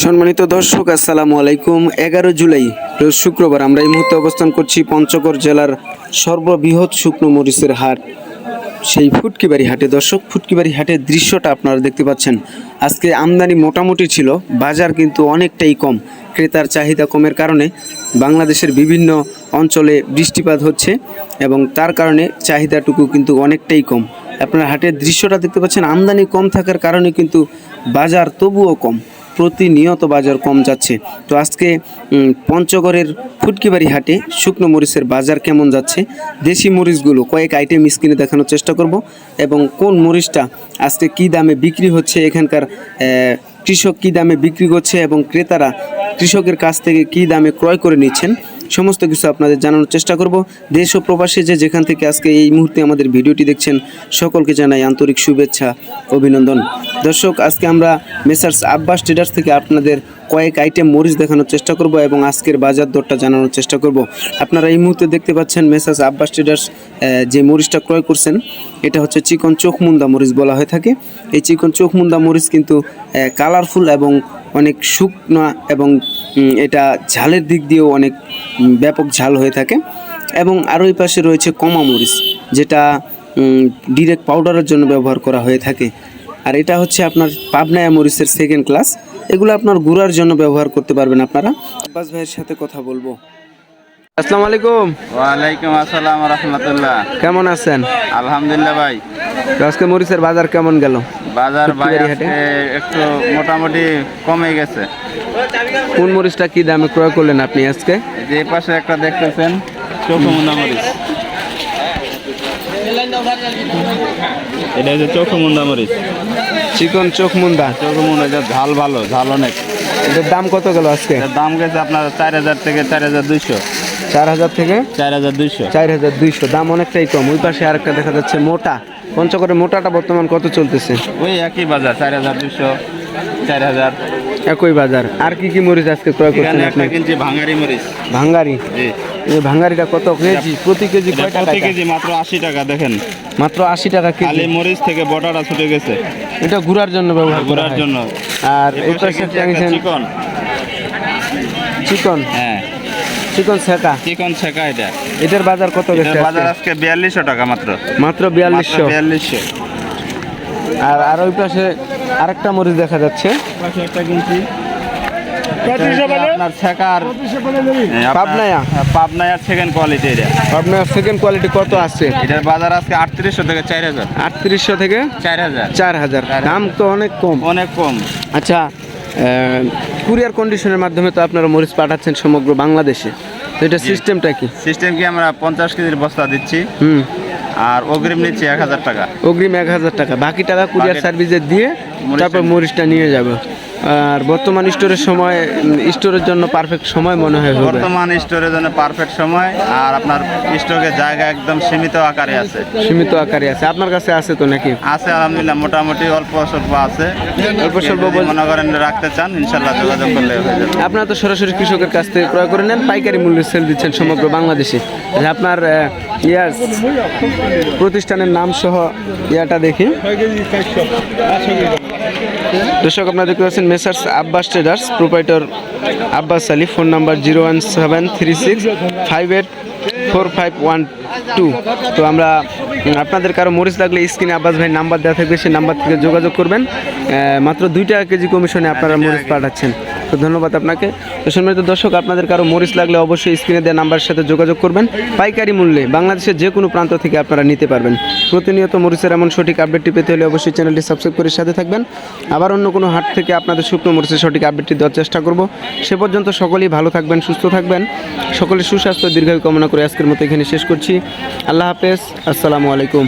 সম্মানিত দর্শক, আসসালামু আলাইকুম। এগারো জুলাই শুক্রবার আমরা এই মুহূর্তে অবস্থান করছি পঞ্চগড় জেলার সর্ববৃহৎ শুকনো মরিচের হাট। সেই ফুটকিবাড়ি হাটে। দর্শক, ফুটকিবাড়ি হাটের দৃশ্যটা আপনারা দেখতে পাচ্ছেন। আজকে আমদানি মোটামুটি ছিল, বাজার কিন্তু অনেকটাই কম। ক্রেতার চাহিদা কমের কারণে বাংলাদেশের বিভিন্ন অঞ্চলে বৃষ্টিপাত হচ্ছে এবং তার কারণে চাহিদাটুকু কিন্তু অনেকটাই কম। আপনার হাটের দৃশ্যটা দেখতে পাচ্ছেন, আমদানি কম থাকার কারণে কিন্তু বাজার তবুও কম। প্রতিনিয়ত বাজার কম যাচ্ছে। তো আজকে পঞ্চগড়ের ফুটকিবাড়ি হাটে শুকনো মরিচের বাজার কেমন যাচ্ছে? দেশি মরিচগুলো কয়েক আইটেম স্ক্রিনে দেখানোর চেষ্টা করব এবং কোন মরিচটা আজকে কী দামে বিক্রি হচ্ছে, এখানকার কৃষক কী দামে বিক্রি করছে এবং ক্রেতারা কৃষকের কাছ থেকে কী দামে ক্রয় করে নিচ্ছেন? সমস্ত কিছু আপনাদের জানানোর চেষ্টা করব। দেশ ও প্রবাসী যে যেখান থেকে আজকে এই মুহূর্তে আমাদের ভিডিওটি দেখছেন, সকলকে জানাই আন্তরিক শুভেচ্ছা, অভিনন্দন। দর্শক, আজকে আমরা মেসার্স আব্বাস ট্রেডার্স থেকে আপনাদের কয়েক আইটেম মরিচ দেখানোর চেষ্টা করব এবং আজকের বাজার দরটা জানানোর চেষ্টা করব। আপনারা এই মুহূর্তে দেখতে পাচ্ছেন মেসার্স আব্বাস ট্রেডার্স যে মরিচটা ক্রয় করছেন, এটা হচ্ছে চিকন চোখমুন্দা মরিচ বলা হয়ে থাকে। এই চিকন চোখমুন্দা মরিচ কিন্তু কালারফুল এবং অনেক শুকনা এবং এটা ঝালের দিক দিয়েও অনেক ব্যাপক ঝাল হয়ে থাকে। এবং আরও এই পাশে রয়েছে কমা মরিচ যেটা ডিরেক্ট পাউডারের জন্য ব্যবহার করা হয়ে থাকে। আর এটা হচ্ছে আপনার পাবনায়া মরিচের সেকেন্ড ক্লাস এগুলো আপনার গুড়ার জন্য ব্যবহার করতে পারবেন আপনারা। আব্বাস ভাইয়ের সাথে কথা বলব। আসসালামু আলাইকুম। ওয়ালাইকুম আসসালাম রহমতুল্লাহ। কেমন আছেন? আলহামদুলিল্লাহ ভাই। আজকে মরিচের বাজার কেমন গেল? বাজার একটু মোটামুটি কমে গেছে। কোন মরিচটা কি দামে ক্রয় করলেন আপনি আজকে? যে পাশে একটা দেখতেছেন চৌকমুন্ডা মরিচ। এটা হচ্ছে চৌকমুন্ডা মরিচ। চিকন চোখমুন্দা? চৌকমুন্ডা এটা ঝাল ভালো ঝাল অনেক। এটার দাম কত গেল আজকে? দাম গেছে আপনার চার হাজার থেকে চার হাজার দুইশো। চার হাজার থেকে? চার হাজার দুইশো। চার হাজার দুইশো দাম অনেকটাই কম। ওই পাশে আরেকটা দেখা যাচ্ছে মোটা। পঞ্চগড়ের মোটাটা বর্তমান কত চলতেছে? ওই একই বাজার চার হাজার দুইশো চার হাজার। একই বাজার। আর কি কি মরিচ আজকে ক্রয় করছেন আপনি? কিনছি ভাঙারি মরিচ। ভাঙ্গারি জি। এই ভাঙ্গারিটা কত কেজি? প্রতি কেজি এটা কয়টা প্রতি কেজি মাত্র আশি টাকা দেখেন। মাত্র আশি টাকা কেজি? খালি মরিচ থেকে বটাটা ছুটে গেছে। এটা গুড়ার জন্য ব্যবহার ঘোরার জন্য। আর এই পাশে চিকন। চিকন? হ্যাঁ। চিকন শেখা? চিকন ছেঁকা এটা। এটার বাজার কত গেছে বাজার আজকে? বিয়াল্লিশশো টাকা মাত্র। মাত্র বিয়াল্লিশশো? বিয়াল্লিশশো। আর আর ওই পাশে আরেকটা মরিচ দেখা যাচ্ছে। আপনার ছেঁকার পাবনায়া? পাবনায়ার সেকেন্ড কোয়ালিটি এটা। আপনার সেকেন্ড কোয়ালিটি কত আছে এটার বাজার আজকে আটত্রিশশো থেকে চার হাজার। আটত্রিশশো থেকে চার হাজার। চার হাজার। দাম তো অনেক কম। অনেক কম। আচ্ছা কুরিয়ার কন্ডিশনের মাধ্যমে তো আপনারা মরিচ পাঠাচ্ছেন সমগ্র বাংলাদেশে। তো এটা সিস্টেমটা কি? সিস্টেম কি আমরা পঞ্চাশ কেজির বস্তা দিচ্ছি। হুম। আর অগ্রিম নিচ্ছি এক হাজার টাকা। অগ্রিম এক হাজার টাকা। বাকি টাকা কুরিয়ার সার্ভিসের সার্ভিসে দিয়ে তারপর মরিচটা নিয়ে যাবে। আর বর্তমান স্টোরের সময় স্টোরের জন্য পারফেক্ট সময় মনে হয় বর্তমান স্টোরের জন্য পারফেক্ট সময় আর আপনার স্টকের জায়গা একদম সীমিত আকারে আছে। সীমিত আকারে আছে। আপনার কাছে আছে তো নাকি? আছে আলহামদুলিল্লাহ মোটামুটি অল্প স্বল্প আছে। অল্প স্বল্প মনে করেন রাখতে চান ইনশাল্লাহ যোগাযোগ করলে হয়ে যাবে। আপনারা তো সরাসরি কৃষকের কাছ থেকে ক্রয় করে নেন পাইকারি মূল্যে সেল দিচ্ছেন সমগ্র বাংলাদেশে। আপনার ইয়ার প্রতিষ্ঠানের নাম সহ ইয়াটা দেখি। দর্শক, আপনারা দেখতে পাচ্ছেন messrs Abbas traders, proprietor Abbas Ali, phone number zero one seven three six five eight four five one two. তো আমরা আপনাদের কারও মরিচ লাগলে স্ক্রিনে আব্বাস ভাই নাম্বার দেওয়া থাকবে, সেই নাম্বার থেকে যোগাযোগ করবেন। মাত্র দুই টাকা কেজি কমিশনে আপনারা মরিচ পাঠাচ্ছেন। তো ধন্যবাদ আপনাকে। তো সম্মানিত দর্শক, আপনাদের কারও মরিচ লাগলে অবশ্যই স্ক্রিনে দেওয়া নাম্বারের সাথে যোগাযোগ করবেন। পাইকারি মূল্যে বাংলাদেশের যে কোনো প্রান্ত থেকে আপনারা নিতে পারবেন। প্রতিনিয়ত মরিচের এমন সঠিক আপডেটটি পেতে হলে অবশ্যই চ্যানেলটি সাবস্ক্রাইব করে সাথে থাকবেন। আবার অন্য কোনো হাট থেকে আপনাদের শুকনো মরিচের সঠিক আপডেটটি দেওয়ার চেষ্টা করব। সে পর্যন্ত সকলেই ভালো থাকবেন, সুস্থ থাকবেন। সকলের সুস্বাস্থ্য, দীর্ঘায়ু কামনা করে আজকের মতো এখানে শেষ করছি। আল্লাহ হাফেজ। আসসালামু আলাইকুম।